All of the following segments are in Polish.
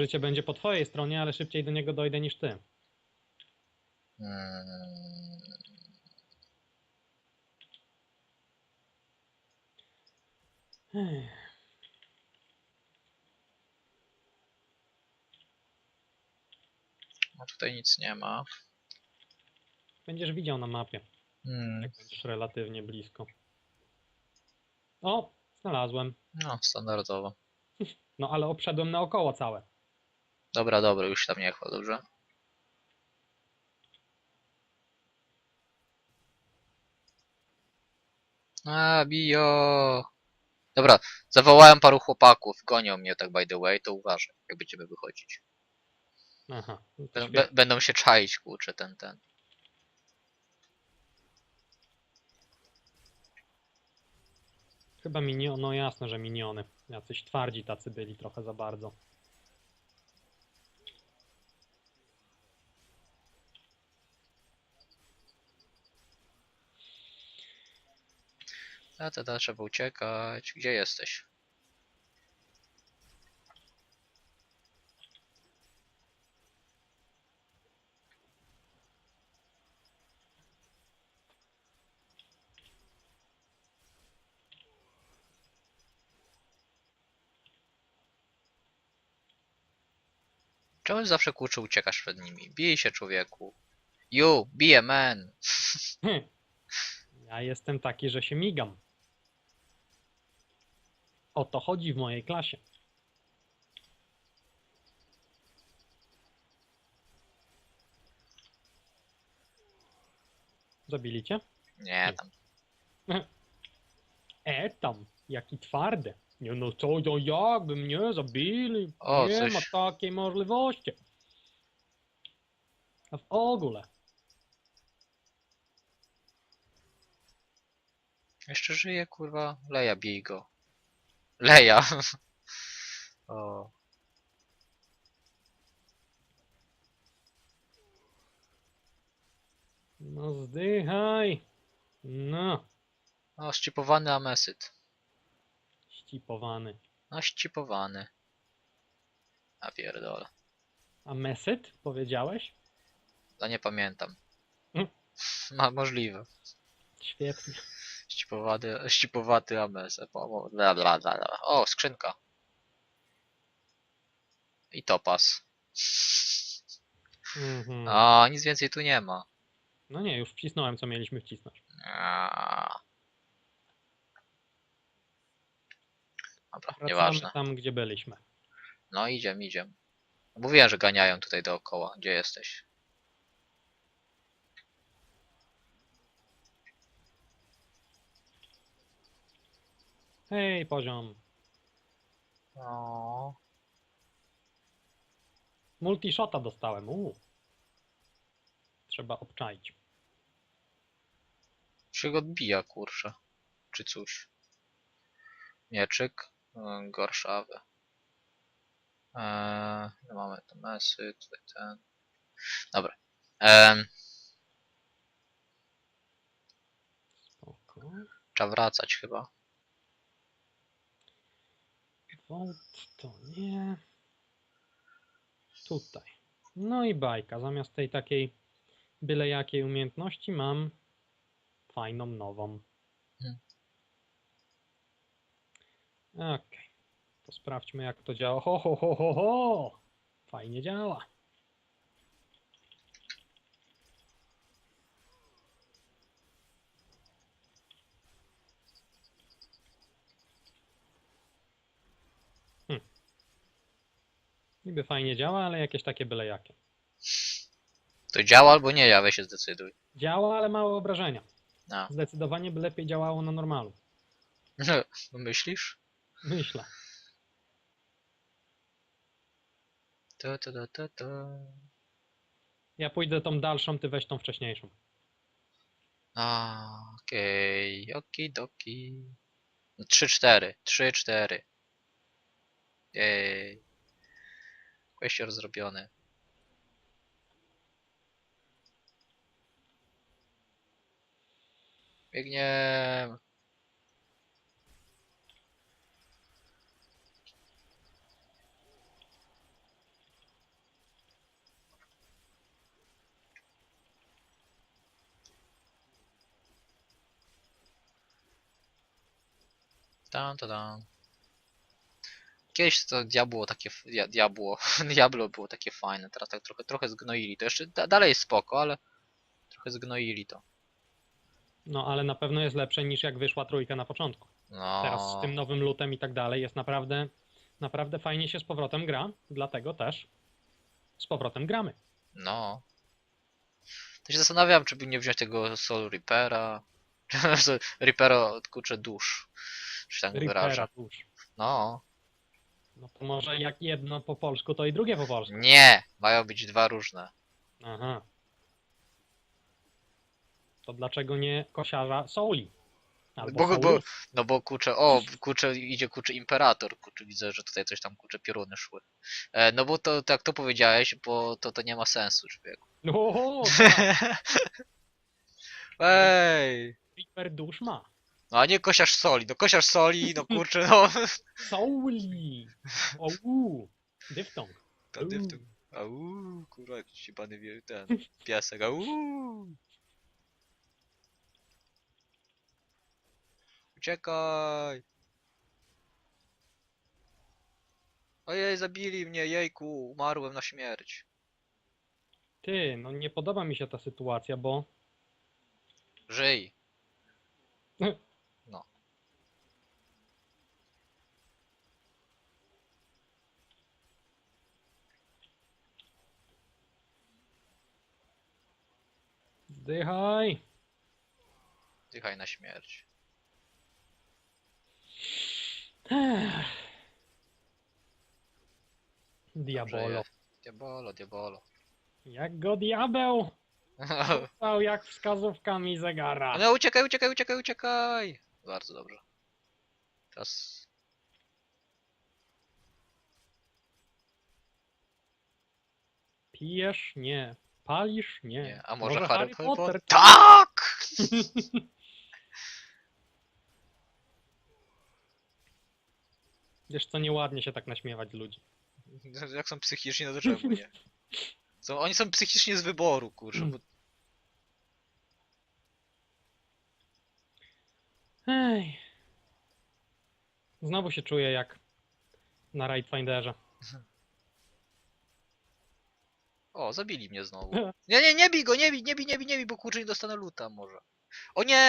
Życie będzie po twojej stronie, ale szybciej do niego dojdę niż ty. No tutaj nic nie ma. Będziesz widział na mapie, Mm, jak będziesz relatywnie blisko. O, znalazłem. no, standardowo. No ale obszedłem naokoło całe. Dobra, dobra, już tam nie chwal, dobrze? A, bio! Dobra, zawołałem paru chłopaków, gonią mnie tak by the way, to uważaj, jak będziemy wychodzić. Aha. no Będą, be- będą się czaić, kurczę, ten, ten. Chyba minion, no jasne, że miniony. Jacyś twardzi tacy byli trochę za bardzo. A teda trzeba uciekać. Gdzie jesteś? Czemu zawsze kurczę uciekasz przed nimi? Bij się człowieku. You, be a man. Hm. Ja jestem taki, że się migam. O to chodzi w mojej klasie. Zabili cię? Nie, tam. E tam, jaki twardy. Nie no co, to jakby mnie zabili. O, nie coś- ma takiej możliwości. A w ogóle. Jeszcze żyje, kurwa. Leja, bij go. Leja. o. No zdychaj. No, No, ścipowany amesyt. ścipowany. No, ścipowany. A pierdolę. A mesyt powiedziałeś? No nie pamiętam. Mm. Ma, możliwe. Świetnie. Ścipowaty, ścipowaty amesyt. Bla, bla, bla, bla. O, skrzynka. I topas. Mhm. A, nic więcej tu nie ma. No nie, już wcisnąłem, co mieliśmy wcisnąć. A. Dobra, Wracamy nieważne. tam, gdzie byliśmy. No idziemy, idziemy. Mówiłem, że ganiają tutaj dookoła. Gdzie jesteś? Hej, poziom. No. Multishota dostałem. Uu. Trzeba obczaić. Się go odbija, kurczę. Czy coś. Mieczyk. y, Gorszawy. Eee, no mamy tu mesy, tutaj ten. Dobra. Eee, trzeba wracać chyba. Volt to nie. Tutaj. No i bajka. Zamiast tej takiej byle jakiej umiejętności mam fajną nową. Hmm. Okej. To sprawdźmy jak to działa. Ho, ho, ho, ho, ho! Fajnie działa. Niby fajnie działa, ale jakieś takie byle jakie. To działa albo nie, ja się zdecyduj. Działa, ale małe obrażenia. No. Zdecydowanie by lepiej działało na normalu. Myślisz? Myślę. Ta, ta, ta, ta, ta. Ja pójdę tą dalszą, ty weź tą wcześniejszą. A, okej, okidoki. No 3-4, 3-4. Jej kosior zrobiony. Biegnie. Tam, tam. Kiedyś to diabło takie, f- dia- diabło, diablo było takie fajne, teraz tak trochę, trochę zgnoili. To jeszcze da, dalej jest spoko, ale trochę zgnoili to. No ale na pewno jest lepsze niż jak wyszła trójka na początku. No, Teraz z tym nowym lutem i tak dalej jest naprawdę, naprawdę fajnie się z powrotem gra, dlatego też z powrotem gramy. no. To się zastanawiam, czy by nie wziąć tego Soul Reapera. Reapera, kurczę, dusz. Czy tak wyrażę. dusz. No. No to może jak jedno po polsku, to i drugie po polsku. Nie! Mają być dwa różne. Aha. To dlaczego nie kosiarza Souli? Albo Bo- bo- Souli? No bo kurczę, o, kurczę, idzie kurczę imperator, kurczę, widzę, że tutaj coś tam kurczę pioruny szły. E, no bo to, tak to powiedziałeś, bo to, to nie ma sensu, człowieku. O, tak, Ej! Reaper dusz ma. No a nie kosiarz soli, no kosiarz soli, no kurczę, no. Souli! O, u, dyftong. To dyftu. Au, kurwa, jak ci pany wie, ten piesek, au. Uciekaj! Ojej, zabili mnie, jejku, umarłem na śmierć. Ty, no nie podoba mi się ta sytuacja, bo Żyj. zdychaj. Dychaj na śmierć. Ech. Diabolo. Diabolo, diabolo. Jak go diabeł stał jak wskazówkami zegara. No uciekaj, uciekaj, uciekaj, uciekaj! Bardzo dobrze. Teraz... Pijesz? Nie. Palisz? Nie. Nie, a może, Harry, Potter? Tak! Wiesz co, nieładnie się tak naśmiewać z ludzi. Jak są psychicznie, no to czemu nie? Są, oni są psychicznie z wyboru, kurczę, bo Ej. Znowu się czuję jak na Ride Finderze. O, zabili mnie znowu. Nie, nie, nie bij go, nie bij, nie bij, nie bij, nie bij, bo kurczę nie dostanę luta może. O nie,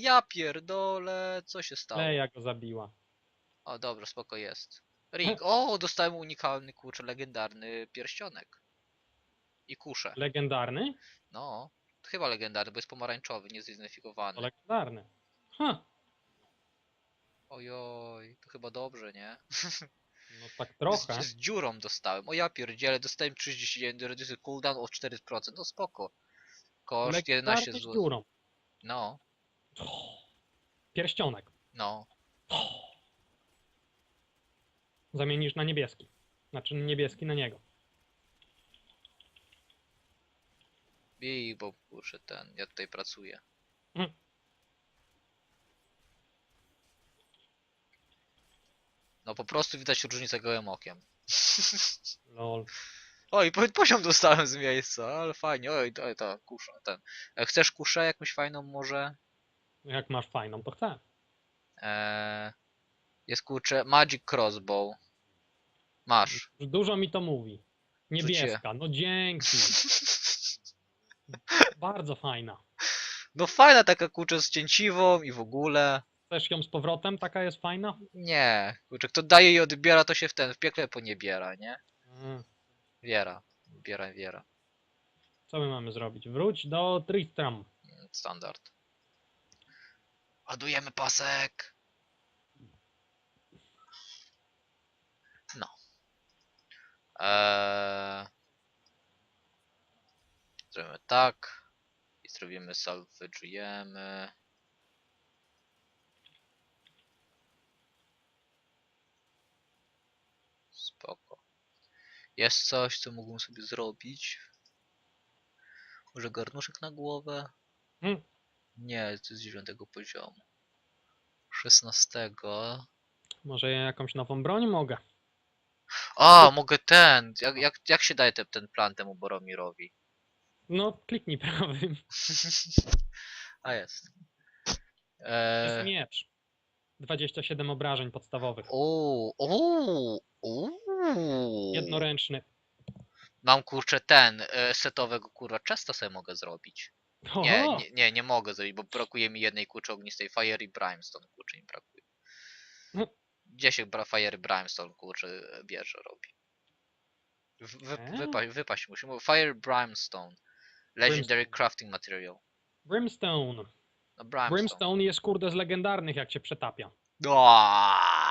ja pierdolę, co się stało? Leja go zabiła. O, dobra, spoko jest. Ring, o, dostałem unikalny, kurczę, legendarny pierścionek. I kuszę. Legendarny? No, chyba legendarny, bo jest pomarańczowy, To niezidentyfikowany. legendarny. Ha, Ojoj, to chyba dobrze, nie? no tak trochę. Z, z dziurą dostałem. O ja pierdzielę, dostałem 31 reduce cooldown o 4%, no spoko. Koszt 11 Legendarny z zł. dziurą. No, Pierścionek. no. Zamienisz na niebieski. Znaczy niebieski na niego. I bo kurczę ten, ja tutaj pracuję. Mm. No po prostu widać różnicę gołym okiem. Lol. Oj, po- poziom dostałem z miejsca, ale fajnie. Oj, to, to kusza, ten. E, Chcesz kuszę jakąś fajną może? Jak masz fajną, to chcę. Eee, jest kurczę, Magic Crossbow. Masz. Dużo mi to mówi. Niebieska, no dzięki. Bardzo fajna. No fajna taka kurczę z cięciwą i w ogóle. Chcesz ją z powrotem? Taka jest fajna? Nie, kurczę, kto daje i odbiera, to się w ten, w piekle poniebiera, nie? Mm. Wiera. Biera, wiera. Co my mamy zrobić? Wróć do Tristram. Standard. Ładujemy pasek. No. Eee... Zrobimy tak. I zrobimy salvage'ujemy. Spoko. Jest coś, co mógłbym sobie zrobić. Może garnuszek na głowę? Hmm. Nie, to jest z dziewiątego poziomu. 16. Może ja jakąś nową broń mogę? A, mogę ten. Jak, jak, jak się daje ten, ten plan temu Boromirowi? No, kliknij prawym. A jest. Jest Eee, miecz. 27 obrażeń podstawowych. Uuu, uuu, uuu. Jednoręczny. Mam kurczę ten, e, setowego kurwa chesta sobie mogę zrobić. Nie, nie, nie, nie mogę zrobić, bo brakuje mi jednej kurczy ognistej Fire i Brimstone kurczę mi brakuje. No. Gdzie się bra Fire i Brimstone kurczę bierze, robi? W- Wy, Eee? wypaść, wypaść musi. Mówię, Fire Brimstone. Legendary crafting material. Brimstone. No Brimstone. Brimstone jest kurde z legendarnych, jak się przetapia. Aaaa!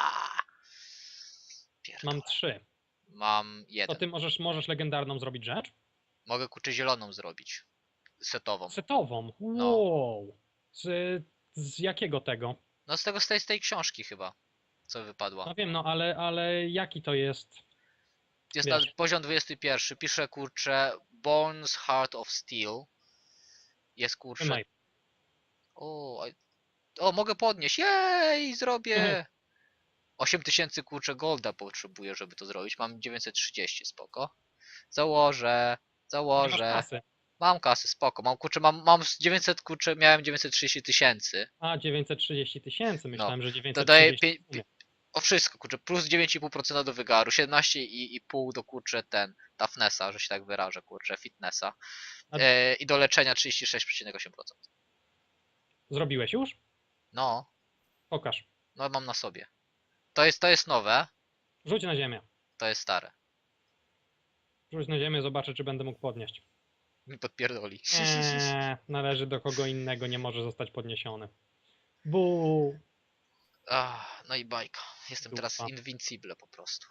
Pierdolę. Mam trzy. Mam To jeden. ty możesz, możesz legendarną zrobić rzecz? Mogę kurczę zieloną zrobić. Setową. Setową. No. Wow. Z, z jakiego tego? No z tego z tej, z tej książki chyba. Co wypadła. No wiem, no ale, ale jaki to jest? Jest na wiesz. poziom 21. Piszę kurczę Bones Heart of Steel. Jest kurczę. Trzymaj. O, o, mogę podnieść. Jej, zrobię. Mhm. 8000 kurczę golda potrzebuję, żeby to zrobić. Mam 930, spoko. Założę, założę. Mam kasy, spoko. Mam kurczę, mam, mam z 900 kurczę, miałem 930 tysięcy. A, 930 tysięcy. Myślałem, że 930 Dodaję pie, o wszystko, kurczę, plus 9,5% do wygaru, 17,5 do kurczę ten, toughnessa, że się tak wyrażę, kurczę, fitnessa. A- E, I do leczenia 36,8%. Zrobiłeś już? No, Pokaż. no mam na sobie. To jest, to jest nowe, Rzuć na ziemię. to jest stare. Rzuć na ziemię, zobaczę, czy będę mógł podnieść. Mi podpierdoli. Eee, należy do kogo innego, nie może zostać podniesiony. Bu. Ach, no i bajka. Jestem teraz Dupa. invincible po prostu.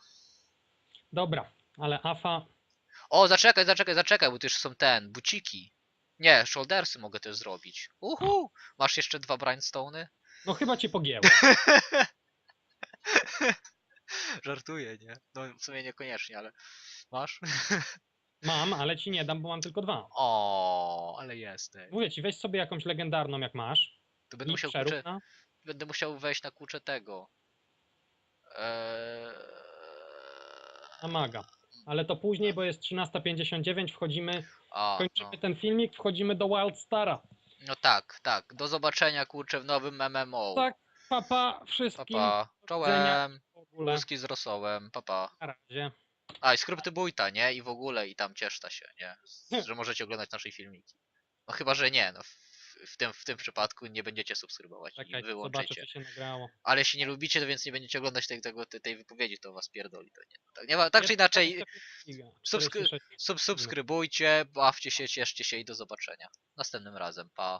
Dobra, ale Afa. O, zaczekaj, zaczekaj, zaczekaj, bo tu już są ten, buciki. Nie, shouldersy mogę też zrobić. Uhu! Masz jeszcze dwa Brimstone'y? No chyba ci pogięło. Żartuję, nie? No w sumie niekoniecznie, ale masz? Mam, ale ci nie dam, bo mam tylko dwa. O, ale jesteś. Mówię ci, weź sobie jakąś legendarną, jak masz. To będę I musiał, kurczę, przerówna. będę musiał wejść na kurczę tego. Eee... na maga. Ale to później, bo jest 13.59, wchodzimy, A, kończymy no. ten filmik, wchodzimy do Wild Stara. no tak, tak. Do zobaczenia kurczę w nowym MMO. Tak, papa Pa, wszystkim pa. Czołem. w ogóle. Łuski z rosołem. Papa. Na razie. A i skryptybujta, nie? I w ogóle, i tam cieszta się, nie? Że możecie oglądać nasze filmiki. No chyba, że nie, no. W, w, tym, w tym przypadku nie będziecie subskrybować Czekaj, i zobaczę, wyłączycie. czy się nagrało. Ale jeśli nie lubicie, to więc nie będziecie oglądać tej, tego, tej, tej wypowiedzi, to was pierdoli. To nie, tak, nie ma, tak czy inaczej, subskry- 46. sub, subskrybujcie, bawcie się, cieszcie się i do zobaczenia. Następnym razem, pa.